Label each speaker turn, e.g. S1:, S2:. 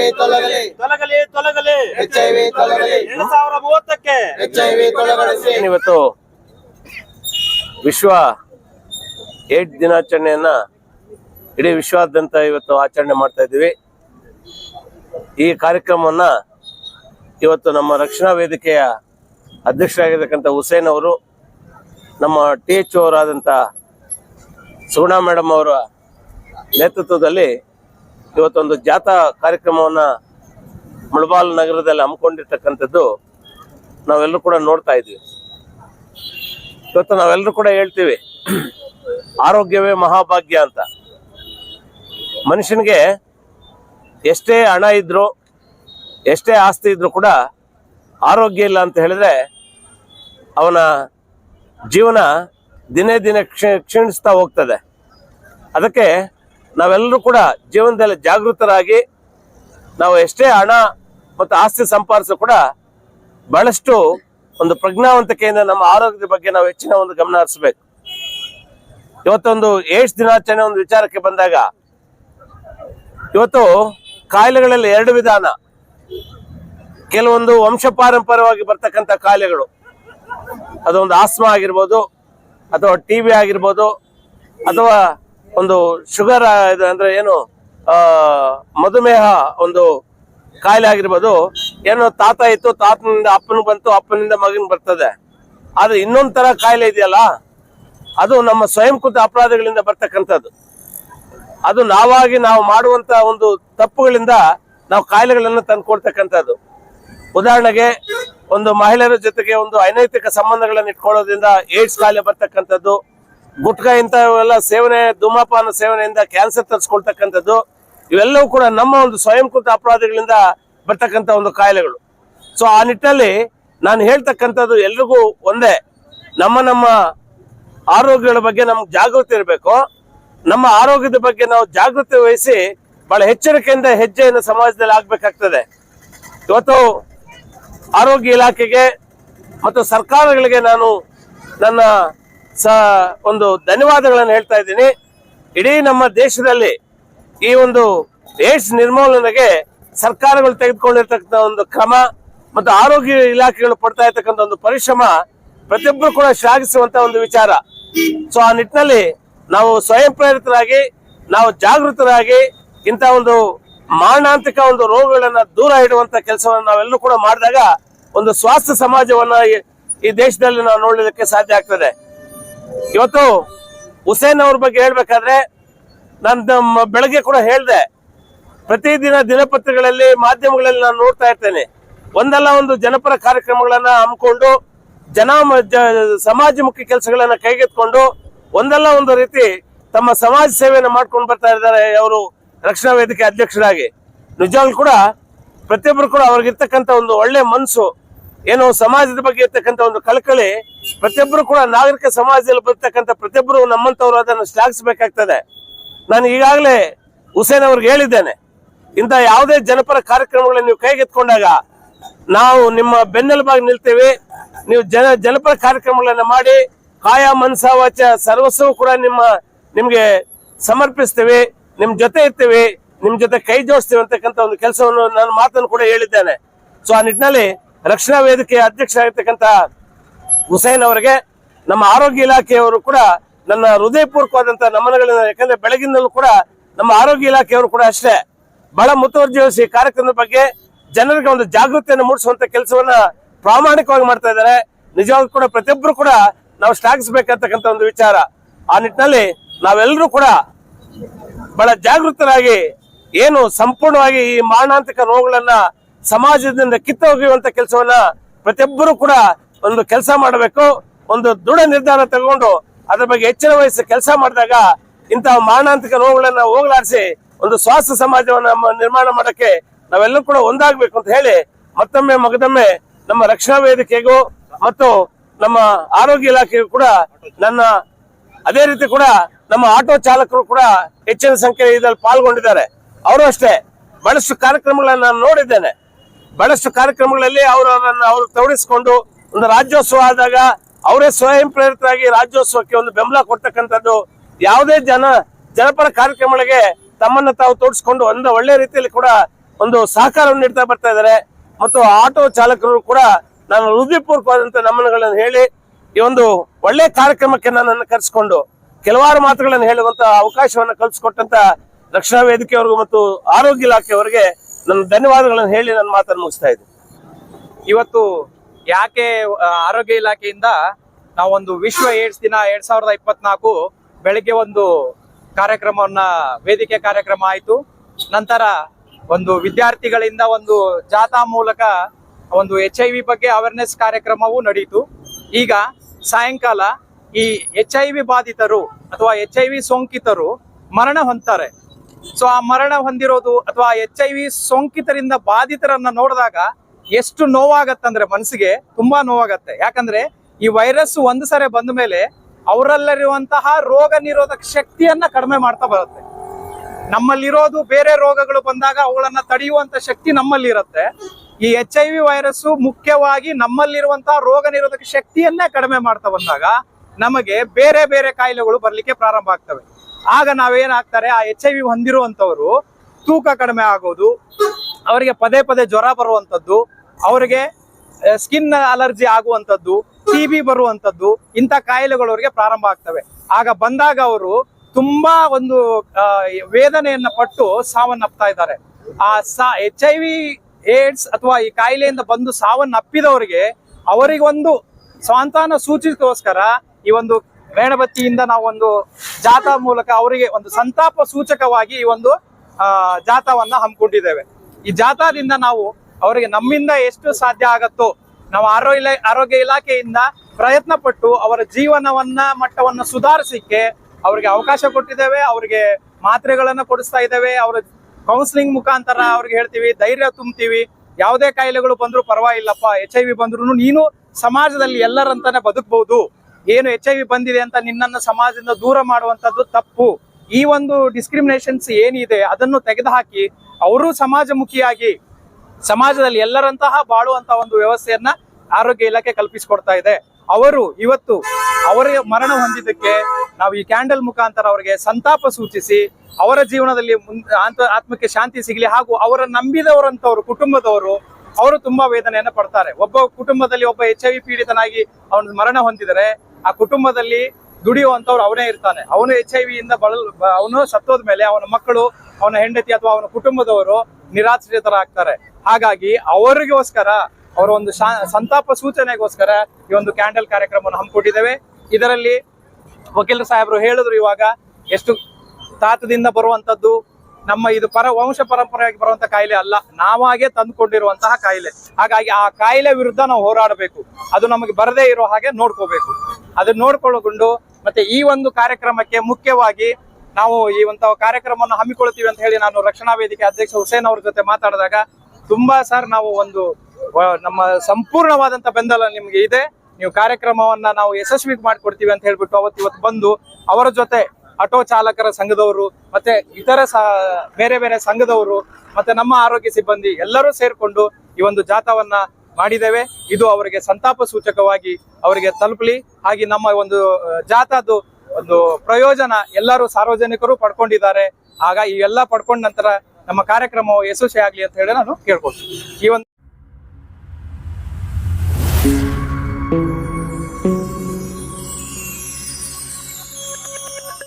S1: ಹಕ್ಕು
S2: ತೊಲಗಲಿ ತೊಲಗಲಿ.
S1: ಎಚ್ ಐ ವಿ ತೊಲಗಲಿ
S2: ಎಚ್ಐವಿ ತೊಲಗಲಿ.
S1: ಎರಡು ಐ ವಿ ತೊಲಗಲಿ.
S2: ಎರಡ್ ಸಾವಿರ ಮೂವತ್ತಕ್ಕೆ.
S1: ಎಚ್ಐವಿ ಐ ವಿ ತೊಲಗಲಿಸಿ.
S3: ಇವತ್ತು ವಿಶ್ವ ಏಟ್ ದಿನಾಚರಣೆಯನ್ನ ಇಡೀ ವಿಶ್ವಾದ್ಯಂತ ಇವತ್ತು ಆಚರಣೆ ಮಾಡ್ತಾ ಇದ್ದೀವಿ. ಈ ಕಾರ್ಯಕ್ರಮವನ್ನ ಇವತ್ತು ನಮ್ಮ ರಕ್ಷಣಾ ವೇದಿಕೆಯ ಅಧ್ಯಕ್ಷರಾಗಿರ್ತಕ್ಕಂಥ ಹುಸೇನ್ ಅವರು ನಮ್ಮ ಟಿ ಎಚ್ ಅವರಾದಂಥ ಸುಗುಣಾ ಮೇಡಮ್ ಅವರ ನೇತೃತ್ವದಲ್ಲಿ ಇವತ್ತೊಂದು ಜಾಥಾ ಕಾರ್ಯಕ್ರಮವನ್ನ ಮುಳಬಾಲ್ ನಗರದಲ್ಲಿ ಹಮ್ಮಿಕೊಂಡಿರ್ತಕ್ಕಂಥದ್ದು ನಾವೆಲ್ಲರೂ ಕೂಡ ನೋಡ್ತಾ ಇದ್ವಿ. ಇವತ್ತು ನಾವೆಲ್ಲರೂ ಕೂಡ ಹೇಳ್ತೀವಿ, ಆರೋಗ್ಯವೇ ಮಹಾಭಾಗ್ಯ ಅಂತ. ಮನುಷ್ಯನಿಗೆ ಎಷ್ಟೇ ಹಣ ಇದ್ರು, ಎಷ್ಟೇ ಆಸ್ತಿ ಇದ್ರು ಕೂಡ ಆರೋಗ್ಯ ಇಲ್ಲ ಅಂತ ಹೇಳಿದ್ರೆ ಅವನ ಜೀವನ ದಿನೇ ದಿನೇ ಕ್ಷ ಕ್ಷೀಣಿಸ್ತಾ ಹೋಗ್ತದೆ. ಅದಕ್ಕೆ ನಾವೆಲ್ಲರೂ ಕೂಡ ಜೀವನದಲ್ಲಿ ಜಾಗೃತರಾಗಿ ನಾವು ಎಷ್ಟೇ ಹಣ ಮತ್ತು ಆಸ್ತಿ ಸಂಪಾದಿಸೋ ಕೂಡ ಬಹಳಷ್ಟು ಒಂದು ಪ್ರಜ್ಞಾವಂತಿಕೆಯಿಂದ ನಮ್ಮ ಆರೋಗ್ಯದ ಬಗ್ಗೆ ನಾವು ಹೆಚ್ಚಿನ ಒಂದು ಗಮನ ಹರಿಸಬೇಕು. ಇವತ್ತೊಂದು ಏಡ್ಸ್ ದಿನಾಚರಣೆ ಒಂದು ವಿಚಾರಕ್ಕೆ ಬಂದಾಗ ಇವತ್ತು ಕಾಯಿಲೆಗಳಲ್ಲಿ ಎರಡು ವಿಧಾನ. ಕೆಲವೊಂದು ವಂಶ ಪಾರಂಪರ್ಯವಾಗಿ ಬರ್ತಕ್ಕಂಥ ಕಾಯಿಲೆಗಳು. ಅದೊಂದು ಆಸ್ಮಾ ಆಗಿರ್ಬೋದು ಅಥವಾ ಟಿ ಬಿ ಆಗಿರ್ಬೋದು ಅಥವಾ ಒಂದು ಶುಗರ್ ಅಂದ್ರೆ ಏನು ಮಧುಮೇಹ ಒಂದು ಕಾಯಿಲೆ ಆಗಿರ್ಬೋದು. ಏನೋ ತಾತ ಇತ್ತು, ತಾತನಿಂದ ಅಪ್ಪನಿಗೆ ಬಂತು, ಅಪ್ಪನಿಂದ ಮಗನ್ ಬರ್ತದೆ. ಆದ್ರೆ ಇನ್ನೊಂದ್ ತರ ಕಾಯಿಲೆ ಇದೆಯಲ್ಲ, ಅದು ನಮ್ಮ ಸ್ವಯಂಕೃತ ಅಪರಾಧಗಳಿಂದ ಬರ್ತಕ್ಕಂಥದ್ದು. ಅದು ನಾವಾಗಿ ನಾವು ಮಾಡುವಂತ ಒಂದು ತಪ್ಪುಗಳಿಂದ ನಾವು ಕಾಯಿಲೆಗಳನ್ನು ತಂದ್ಕೊಳ್ತಕ್ಕಂಥದ್ದು ಉದಾಹರಣೆಗೆ, ಒಂದು ಮಹಿಳೆಯರ ಜೊತೆಗೆ ಒಂದು ಅನೈತಿಕ ಸಂಬಂಧಗಳನ್ನು ಇಟ್ಕೊಳ್ಳೋದ್ರಿಂದ ಏಡ್ಸ್ ಕಾಯಿಲೆ ಬರ್ತಕ್ಕಂಥದ್ದು. ಗುಟ್ಕಾ ಇಂಥವೆಲ್ಲ ಸೇವನೆ, ಧೂಮಪಾನ ಸೇವನೆಯಿಂದ ಕ್ಯಾನ್ಸರ್ ತರಿಸ್ಕೊಳ್ತಕ್ಕಂಥದ್ದು, ಇವೆಲ್ಲವೂ ಕೂಡ ನಮ್ಮ ಒಂದು ಸ್ವಯಂಕೃತ ಅಪರಾಧಗಳಿಂದ ಬರ್ತಕ್ಕಂಥ ಒಂದು ಕಾಯಿಲೆಗಳು. ಸೊ ಆ ನಿಟ್ಟಿನಲ್ಲಿ ನಾನು ಹೇಳ್ತಕ್ಕಂಥದ್ದು ಎಲ್ರಿಗೂ ಒಂದೇ, ನಮ್ಮ ನಮ್ಮ ಆರೋಗ್ಯಗಳ ಬಗ್ಗೆ ನಮ್ಗೆ ಜಾಗೃತಿ ಇರಬೇಕು. ನಮ್ಮ ಆರೋಗ್ಯದ ಬಗ್ಗೆ ನಾವು ಜಾಗೃತಿ ವಹಿಸಿ ಬಹಳ ಎಚ್ಚರಿಕೆಯಿಂದ ಹೆಜ್ಜೆಯನ್ನು ಸಮಾಜದಲ್ಲಿ ಆಗ್ಬೇಕಾಗ್ತದೆ. ಇವತ್ತು ಆರೋಗ್ಯ ಇಲಾಖೆಗೆ ಮತ್ತು ಸರ್ಕಾರಗಳಿಗೆ ನಾನು ನನ್ನ ಸ ಒಂದು ಧನ್ಯವಾದಗಳನ್ನು ಹೇಳ್ತಾ ಇದ್ದೀನಿ. ಇಡೀ ನಮ್ಮ ದೇಶದಲ್ಲಿ ಈ ಒಂದು ಏಡ್ಸ್ ನಿರ್ಮೂಲನೆಗೆ ಸರ್ಕಾರಗಳು ತೆಗೆದುಕೊಂಡಿರ್ತಕ್ಕಂಥ ಒಂದು ಕ್ರಮ ಮತ್ತು ಆರೋಗ್ಯ ಇಲಾಖೆಗಳು ಪಡ್ತಾ ಇರ್ತಕ್ಕಂಥ ಒಂದು ಪರಿಶ್ರಮ ಪ್ರತಿಯೊಬ್ಬರು ಕೂಡ ಶ್ಲಾಘಿಸುವಂತ ಒಂದು ವಿಚಾರ. ಸೊ ಆ ನಿಟ್ಟಿನಲ್ಲಿ ನಾವು ಸ್ವಯಂ ಪ್ರೇರಿತರಾಗಿ, ನಾವು ಜಾಗೃತರಾಗಿ ಇಂಥ ಒಂದು ಮಾರಣಾಂತಿಕ ಒಂದು ರೋಗಗಳನ್ನ ದೂರ ಇಡುವಂತ ಕೆಲಸವನ್ನು ನಾವೆಲ್ಲರೂ ಕೂಡ ಮಾಡಿದಾಗ ಒಂದು ಸ್ವಾಸ್ಥ್ಯ ಸಮಾಜವನ್ನ ಈ- ದೇಶದಲ್ಲಿ ನಾವು ನೋಡಲಿಕ್ಕೆ ಸಾಧ್ಯ ಆಗ್ತದೆ. ಇವತ್ತು ಹುಸೇನ್ ಅವ್ರ ಬಗ್ಗೆ ಹೇಳ್ಬೇಕಾದ್ರೆ ನಾನು ಬೆಳಗ್ಗೆ ಕೂಡ ಹೇಳಿದೆ. ಪ್ರತಿದಿನ ದಿನಪತ್ರಿಕೆಗಳಲ್ಲಿ, ಮಾಧ್ಯಮಗಳಲ್ಲಿ ನಾನು ನೋಡ್ತಾ ಇರ್ತೇನೆ. ಒಂದಲ್ಲ ಒಂದು ಜನಪರ ಕಾರ್ಯಕ್ರಮಗಳನ್ನ ಹಮ್ಮಿಕೊಂಡು, ಜನ ಸಮಾಜಮುಖಿ ಕೆಲಸಗಳನ್ನ ಕೈಗೆತ್ಕೊಂಡು, ಒಂದಲ್ಲ ಒಂದು ರೀತಿ ತಮ್ಮ ಸಮಾಜ ಸೇವೆಯನ್ನು ಮಾಡ್ಕೊಂಡು ಬರ್ತಾ ಇದ್ದಾರೆ ಅವರು ರಕ್ಷಣಾ ವೇದಿಕೆ ಅಧ್ಯಕ್ಷರಾಗಿ. ನಿಜವಾಗ್ಲೂ ಕೂಡ ಪ್ರತಿಯೊಬ್ಬರು ಕೂಡ ಅವ್ರಿಗಿರ್ತಕ್ಕಂಥ ಒಂದು ಒಳ್ಳೆ ಮನಸ್ಸು ಏನು ಸಮಾಜದ ಬಗ್ಗೆ ಇರ್ತಕ್ಕಂಥ ಒಂದು ಕಳಕಳಿ, ಪ್ರತಿಯೊಬ್ಬರು ಕೂಡ ನಾಗರಿಕ ಸಮಾಜದಲ್ಲಿ ಬರ್ತಕ್ಕಂತ ಪ್ರತಿಯೊಬ್ಬರು ನಮ್ಮಂತವ್ರು ಅದನ್ನು ಶ್ಲಾಘಿಸಬೇಕಾಗ್ತದೆ. ನಾನು ಈಗಾಗಲೇ ಹುಸೇನ್ ಅವ್ರಿಗೆ ಹೇಳಿದ್ದೇನೆ, ಇಂಥ ಯಾವುದೇ ಜನಪರ ಕಾರ್ಯಕ್ರಮಗಳನ್ನು ನೀವು ಕೈಗೆತ್ಕೊಂಡಾಗ ನಾವು ನಿಮ್ಮ ಬೆನ್ನೆಲುಬಾಗಿ ನಿಲ್ತೇವೆ, ನೀವು ಜನ, ಜನಪರ ಕಾರ್ಯಕ್ರಮಗಳನ್ನು ಮಾಡಿ, ಕಾಯ ಮನಸ ವಾಚ ಕೂಡ ನಿಮ್ಮ, ನಿಮ್ಗೆ ಸಮರ್ಪಿಸ್ತೇವೆ ನಿಮ್ ಜೊತೆ ಇರ್ತೇವೆ ನಿಮ್ ಜೊತೆ ಕೈ ಜೋಡಿಸ್ತೇವೆ ಅಂತಕ್ಕಂಥ ಒಂದು ಕೆಲಸವನ್ನು ನಾನು ಮಾತನ್ನು ಕೂಡ ಹೇಳಿದ್ದೇನೆ. ಸೊ ಆ ನಿಟ್ಟಿನಲ್ಲಿ ರಕ್ಷಣಾ ವೇದಿಕೆಯ ಅಧ್ಯಕ್ಷರಾಗಿರ್ತಕ್ಕಂಥ ಹುಸೇನ್ ಅವರಿಗೆ, ನಮ್ಮ ಆರೋಗ್ಯ ಇಲಾಖೆಯವರು ಕೂಡ ನನ್ನ ಹೃದಯಪೂರ್ವಕವಾದಂತಹ ನಮನಗಳನ್ನ, ಯಾಕಂದ್ರೆ ಬೆಳಗಿನಲ್ಲೂ ಕೂಡ ನಮ್ಮ ಆರೋಗ್ಯ ಇಲಾಖೆಯವರು ಕೂಡ ಅಷ್ಟೇ ಬಹಳ ಮುತುವರ್ಜಿ ವಹಿಸಿ ಕಾರ್ಯಕ್ರಮದ ಬಗ್ಗೆ ಜನರಿಗೆ ಒಂದು ಜಾಗೃತಿಯನ್ನು ಮೂಡಿಸುವಂತ ಕೆಲಸವನ್ನ ಪ್ರಾಮಾಣಿಕವಾಗಿ ಮಾಡ್ತಾ ಇದ್ದಾರೆ. ನಿಜವಾಗ್ಲೂ ಕೂಡ ಪ್ರತಿಯೊಬ್ಬರು ಕೂಡ ನಾವು ಶ್ಲಾಘಿಸಬೇಕಂತಕ್ಕಂಥ ಒಂದು ವಿಚಾರ. ಆ ನಿಟ್ಟಿನಲ್ಲಿ ನಾವೆಲ್ಲರೂ ಕೂಡ ಬಹಳ ಜಾಗೃತರಾಗಿ, ಏನು ಸಂಪೂರ್ಣವಾಗಿ ಈ ಮಾರಣಾಂತಿಕ ರೋಗಗಳನ್ನ ಸಮಾಜದಿಂದ ಕಿತ್ತು ಹೋಗುವಂತ ಕೆಲಸವನ್ನ ಪ್ರತಿಯೊಬ್ಬರು ಕೂಡ ಒಂದು ಕೆಲಸ ಮಾಡಬೇಕು. ಒಂದು ದೃಢ ನಿರ್ಧಾರ ತಗೊಂಡು ಅದ್ರ ಬಗ್ಗೆ ಎಚ್ಚರ ವಹಿಸಿ ಕೆಲಸ ಮಾಡಿದಾಗ ಇಂತಹ ಮಾರಣಾಂತಿಕ ರೋಗಗಳನ್ನ ಹೋಗಲಾಡಿಸಿ ಒಂದು ಸ್ವಾಸ್ಥ್ಯ ಸಮಾಜವನ್ನ ನಿರ್ಮಾಣ ಮಾಡಕ್ಕೆ ನಾವೆಲ್ಲರೂ ಕೂಡ ಒಂದಾಗಬೇಕು ಅಂತ ಹೇಳಿ ಮತ್ತೊಮ್ಮೆ ಮಗದೊಮ್ಮೆ ನಮ್ಮ ರಕ್ಷಣಾ ವೇದಿಕೆಗೂ ಮತ್ತು ನಮ್ಮ ಆರೋಗ್ಯ ಇಲಾಖೆಗೂ ಕೂಡ ನನ್ನ ಅದೇ ರೀತಿ ಕೂಡ ನಮ್ಮ ಆಟೋ ಚಾಲಕರು ಕೂಡ ಹೆಚ್ಚಿನ ಸಂಖ್ಯೆಯಲ್ಲಿ ಇದರಲ್ಲಿ ಪಾಲ್ಗೊಂಡಿದ್ದಾರೆ. ಅವರು ಅಷ್ಟೇ. ಬಹಳಷ್ಟು ಕಾರ್ಯಕ್ರಮಗಳನ್ನ ನಾನು ನೋಡಿದ್ದೇನೆ. ಬಹಳಷ್ಟು ಕಾರ್ಯಕ್ರಮಗಳಲ್ಲಿ ಅವರು ಅವರನ್ನು ಅವರು ತೊಡಗಿಸಿಕೊಂಡು ಒಂದು ರಾಜ್ಯೋತ್ಸವ ಆದಾಗ ಅವರೇ ಸ್ವಯಂ ಪ್ರೇರಿತರಾಗಿ ರಾಜ್ಯೋತ್ಸವಕ್ಕೆ ಒಂದು ಬೆಂಬಲ ಕೊಡ್ತಕ್ಕಂಥದ್ದು ಯಾವುದೇ ಜನ ಜನಪರ ಕಾರ್ಯಕ್ರಮಗಳಿಗೆ ತಮ್ಮನ್ನ ತಾವು ತೋರಿಸ್ಕೊಂಡು ಒಂದು ಒಳ್ಳೆ ರೀತಿಯಲ್ಲಿ ಕೂಡ ಒಂದು ಸಹಕಾರವನ್ನು ನೀಡ್ತಾ ಬರ್ತಾ ಇದ್ದಾರೆ. ಮತ್ತು ಆಟೋ ಚಾಲಕರು ಕೂಡ ನಾನು ಹೃದಯಪೂರ್ವಕವಾದಂತ ನಮನಗಳನ್ನು ಹೇಳಿ ಈ ಒಂದು ಒಳ್ಳೆ ಕಾರ್ಯಕ್ರಮಕ್ಕೆ ನನ್ನನ್ನು ಕರೆಸಿಕೊಂಡು ಕೆಲವಾರು ಮಾತುಗಳನ್ನು ಹೇಳುವಂತ ಅವಕಾಶವನ್ನು ಕಲ್ಪಿಸಿಕೊಟ್ಟಂತ ರಕ್ಷಣಾ ವೇದಿಕೆಯವರಿಗೂ ಮತ್ತು ಆರೋಗ್ಯ ಇಲಾಖೆಯವರಿಗೆ ನನ್ನ ಧನ್ಯವಾದಗಳನ್ನು ಹೇಳಿ ನನ್ನ ಮಾತನ್ನು ಮುಗಿಸ್ತಾ ಇದ್ದೀನಿ.
S4: ಇವತ್ತು ಯಾಕೆ ಆರೋಗ್ಯ ಇಲಾಖೆಯಿಂದ ನಾವೊಂದು ವಿಶ್ವ ಏಡ್ಸ್ ದಿನ ಎರಡ್ ಸಾವಿರದ ಇಪ್ಪತ್ನಾಲ್ಕು ಬೆಳಗ್ಗೆ ಒಂದು ಕಾರ್ಯಕ್ರಮವನ್ನ, ವೇದಿಕೆ ಕಾರ್ಯಕ್ರಮ ಆಯಿತು. ನಂತರ ಒಂದು ವಿದ್ಯಾರ್ಥಿಗಳಿಂದ ಒಂದು ಜಾಥಾ ಮೂಲಕ ಒಂದು ಎಚ್ ಐ ವಿ ಬಗ್ಗೆ ಅವೇರ್ನೆಸ್ ಕಾರ್ಯಕ್ರಮವೂ ನಡೆಯಿತು ಈಗ ಸಾಯಂಕಾಲ ಈ ಎಚ್ ಐ ವಿ ಬಾಧಿತರು ಅಥವಾ ಎಚ್ ಐ ವಿ ಸೋಂಕಿತರು ಮರಣ ಹೊಂದ್ತಾರೆ. ಸೊ ಆ ಮರಣ ಹೊಂದಿರೋದು ಅಥವಾ ಎಚ್ ಐ ವಿ ಸೋಂಕಿತರಿಂದ ಬಾಧಿತರನ್ನ ನೋಡಿದಾಗ ಎಷ್ಟು ನೋವಾಗತ್ತಂದ್ರೆ ಮನಸ್ಸಿಗೆ ತುಂಬಾ ನೋವಾಗತ್ತೆ. ಯಾಕಂದ್ರೆ ಈ ವೈರಸ್ ಒಂದು ಸರಿ ಬಂದ ಮೇಲೆ ಅವರಲ್ಲಿರುವಂತಹ ರೋಗ ನಿರೋಧಕ ಶಕ್ತಿಯನ್ನ ಕಡಿಮೆ ಮಾಡ್ತಾ ಬರುತ್ತೆ. ನಮ್ಮಲ್ಲಿರೋದು ಬೇರೆ ರೋಗಗಳು ಬಂದಾಗ ಅವುಗಳನ್ನ ತಡೆಯುವಂತ ಶಕ್ತಿ ನಮ್ಮಲ್ಲಿರುತ್ತೆ. ಈ ಎಚ್ ಐ ವಿ ವೈರಸ್ ಮುಖ್ಯವಾಗಿ ನಮ್ಮಲ್ಲಿರುವಂತಹ ರೋಗ ನಿರೋಧಕ ಶಕ್ತಿಯನ್ನೇ ಕಡಿಮೆ ಮಾಡ್ತಾ ಬಂದಾಗ ನಮಗೆ ಬೇರೆ ಬೇರೆ ಕಾಯಿಲೆಗಳು ಬರ್ಲಿಕ್ಕೆ ಪ್ರಾರಂಭ ಆಗ್ತವೆ. ಆಗ ನಾವೇನಾಗ್ತಾರೆ, ಆ ಎಚ್ ಐ ವಿ ಹೊಂದಿರುವಂತವರು ತೂಕ ಕಡಿಮೆ ಆಗೋದು, ಅವರಿಗೆ ಪದೇ ಪದೇ ಜ್ವರ ಬರುವಂತದ್ದು ಅವರಿಗೆ ಸ್ಕಿನ್ ಅಲರ್ಜಿ ಆಗುವಂತದ್ದು ಟಿ ಬಿ ಬರುವಂಥದ್ದು, ಇಂಥ ಕಾಯಿಲೆಗಳು ಅವರಿಗೆ ಪ್ರಾರಂಭ ಆಗ್ತವೆ. ಆಗ ಬಂದಾಗ ಅವರು ತುಂಬಾ ಒಂದು ವೇದನೆಯನ್ನ ಪಟ್ಟು ಸಾವನ್ನಪ್ತಾ ಇದ್ದಾರೆ. ಆ ಸಾ ಎಚ್ ಐ ವಿ ಏಡ್ಸ್ ಅಥವಾ ಈ ಕಾಯಿಲೆಯಿಂದ ಬಂದು ಸಾವನ್ನಪ್ಪಿದವರಿಗೆ ಅವರಿಗೊಂದು ಸ್ವಾಂತಾನ ಸೂಚಿಸೋಸ್ಕರ ಈ ಒಂದು ಮೇಣಬತ್ತಿಯಿಂದ ನಾವು ಒಂದು ಜಾಥಾ ಮೂಲಕ ಅವರಿಗೆ ಒಂದು ಸಂತಾಪ ಸೂಚಕವಾಗಿ ಈ ಒಂದು ಆ, ಜಾಥಾವನ್ನ ಹಮ್ಮಿಕೊಂಡಿದ್ದೇವೆ. ಈ ಜಾಥಾದಿಂದ ನಾವು ಅವರಿಗೆ ನಮ್ಮಿಂದ ಎಷ್ಟು ಸಾಧ್ಯ ಆಗತ್ತೋ ನಾವು ಆರೋಗ್ಯ ಇಲಾ- ಆರೋಗ್ಯ ಇಲಾಖೆಯಿಂದ ಪ್ರಯತ್ನ ಪಟ್ಟು ಅವರ ಜೀವನವನ್ನ ಮಟ್ಟವನ್ನ ಸುಧಾರಿಸಿಕ್ಕೆ ಅವರಿಗೆ ಅವಕಾಶ ಕೊಟ್ಟಿದ್ದೇವೆ ಅವರಿಗೆ ಮಾತ್ರೆಗಳನ್ನ ಕೊಡಿಸ್ತಾ ಇದ್ದೇವೆ ಅವರ ಕೌನ್ಸಿಲಿಂಗ್ ಮುಖಾಂತರ ಅವ್ರಿಗೆ ಹೇಳ್ತೀವಿ ಧೈರ್ಯ ತುಂಬ್ತೀವಿ ಯಾವುದೇ ಕಾಯಿಲೆಗಳು ಬಂದ್ರು ಪರವಾಗಿಲ್ಲಪ್ಪ ಎಚ್ ಐ ವಿ ಬಂದ್ರು ನೀನು ಸಮಾಜದಲ್ಲಿ ಎಲ್ಲರಂತಾನೆ ಬದುಕಬಹುದು ಏನು ಎಚ್ ಐ ವಿ ಬಂದಿದೆ ಅಂತ ನಿನ್ನನ್ನು ಸಮಾಜದಿಂದ ದೂರ ಮಾಡುವಂತದ್ದು ತಪ್ಪು. ಈ ಒಂದು ಡಿಸ್ಕ್ರಿಮಿನೇಷನ್ಸ್ ಏನಿದೆ ಅದನ್ನು ತೆಗೆದುಹಾಕಿ ಅವರು ಸಮಾಜಮುಖಿಯಾಗಿ ಸಮಾಜದಲ್ಲಿ ಎಲ್ಲರಂತಹ ಬಾಳುವಂತ ಒಂದು ವ್ಯವಸ್ಥೆಯನ್ನ ಆರೋಗ್ಯ ಇಲಾಖೆ ಕಲ್ಪಿಸಿಕೊಡ್ತಾ ಇದೆ. ಅವರು ಇವತ್ತು ಅವರ ಮರಣ ಹೊಂದಿದ್ದಕ್ಕೆ ನಾವು ಈ ಕ್ಯಾಂಡಲ್ ಮುಖಾಂತರ ಅವರಿಗೆ ಸಂತಾಪ ಸೂಚಿಸಿ, ಅವರ ಜೀವನದಲ್ಲಿ ಆತ್ಮಕ್ಕೆ ಶಾಂತಿ ಸಿಗಲಿ ಹಾಗೂ ಅವರ ನಂಬಿದವರಂತವರು, ಕುಟುಂಬದವರು, ಅವರು ತುಂಬಾ ವೇದನೆಯನ್ನು ಪಡ್ತಾರೆ. ಒಬ್ಬ ಕುಟುಂಬದಲ್ಲಿ ಒಬ್ಬ ಎಚ್ ಐ ವಿ ಪೀಡಿತನಾಗಿ ಅವನು ಮರಣ ಹೊಂದಿದರೆ ಆ ಕುಟುಂಬದಲ್ಲಿ ದುಡಿಯುವಂತವ್ರು ಅವನೇ ಇರ್ತಾನೆ. ಅವನು ಎಚ್ ಐ ವಿಯಿಂದ ಬಳಲ್, ಬ- ಅವನು ಸತ್ತೋದ ಮೇಲೆ ಅವನ ಮಕ್ಕಳು, ಅವನ ಹೆಂಡತಿ ಅಥವಾ ಅವನ ಕುಟುಂಬದವರು ನಿರಾಶ್ರಿತರಾಗ್ತಾರೆ ಹಾಗಾಗಿ ಅವರಿಗೋಸ್ಕರ, ಅವರ ಒಂದು ಸಂತಾಪ ಸೂಚನೆಗೋಸ್ಕರ ಈ ಒಂದು ಕ್ಯಾಂಡಲ್ ಕಾರ್ಯಕ್ರಮವನ್ನು ಹಮ್ಮಿಕೊಂಡಿದ್ದೇವೆ. ಇದರಲ್ಲಿ ವಕೀಲರು ಸಾಹೇಬರು ಹೇಳಿದ್ರು ಇವಾಗ, ಎಷ್ಟು ತಾತದಿಂದ ಬರುವಂತದ್ದು ನಮ್ಮ ಇದು ಪರ, ವಂಶ ಪರಂಪರೆಯಾಗಿ ಬರುವಂತ ಕಾಯಿಲೆ ಅಲ್ಲ. ನಾವಾಗೆ ತಂದುಕೊಂಡಿರುವಂತಹ ಕಾಯಿಲೆ. ಹಾಗಾಗಿ ಆ ಕಾಯಿಲೆ ವಿರುದ್ಧ ನಾವು ಹೋರಾಡಬೇಕು. ಅದು ನಮಗೆ ಬರದೇ ಇರೋ ಹಾಗೆ ನೋಡ್ಕೋಬೇಕು. ಅದನ್ನ ನೋಡ್ಕೊಳ್ಳಗೊಂಡು ಮತ್ತೆ ಈ ಒಂದು ಕಾರ್ಯಕ್ರಮಕ್ಕೆ ಮುಖ್ಯವಾಗಿ ನಾವು ಈ ಒಂದು ಕಾರ್ಯಕ್ರಮವನ್ನು ಹಮ್ಮಿಕೊಳ್ತೀವಿ ಅಂತ ಹೇಳಿ ನಾನು ರಕ್ಷಣಾ ವೇದಿಕೆ ಅಧ್ಯಕ್ಷ ಹುಸೇನ್ ಅವ್ರ ಜೊತೆ ಮಾತಾಡಿದಾಗ ತುಂಬಾ ಸರ್ ನಾವು ಒಂದು ನಮ್ಮ ಸಂಪೂರ್ಣವಾದಂತ ಬೆಂಬಲ ನಿಮ್ಗೆ ಇದೆ. ನೀವು ಕಾರ್ಯಕ್ರಮವನ್ನ ನಾವು ಯಶಸ್ವಿ ಮಾಡಿಕೊಡ್ತೀವಿ ಅಂತ ಹೇಳ್ಬಿಟ್ಟು ಅವತ್ತು ಇವತ್ತು ಬಂದು ಅವರ ಜೊತೆ ಆಟೋ ಚಾಲಕರ ಸಂಘದವರು ಮತ್ತೆ ಇತರ ಬೇರೆ ಬೇರೆ ಸಂಘದವರು ಮತ್ತೆ ನಮ್ಮ ಆರೋಗ್ಯ ಸಿಬ್ಬಂದಿ ಎಲ್ಲರೂ ಸೇರ್ಕೊಂಡು ಈ ಒಂದು ಜಾಥಾವನ್ನ ಮಾಡಿದ್ದೇವೆ. ಇದು ಅವರಿಗೆ ಸಂತಾಪ ಸೂಚಕವಾಗಿ ಅವರಿಗೆ ತಲುಪಲಿ. ಹಾಗೆ ನಮ್ಮ ಒಂದು ಜಾತಾದು ಒಂದು ಪ್ರಯೋಜನ ಎಲ್ಲರೂ ಸಾರ್ವಜನಿಕರು ಪಡ್ಕೊಂಡಿದ್ದಾರೆ. ಆಗ ಈ ಎಲ್ಲ ಪಡ್ಕೊಂಡ ನಂತರ ನಮ್ಮ ಕಾರ್ಯಕ್ರಮವು ಯಶಸ್ವಿ ಆಗ್ಲಿ ಅಂತ ಹೇಳಿ ನಾನು ಕೇಳ್ಕೊಳ್ತೀನಿ. ಈ ಒಂದು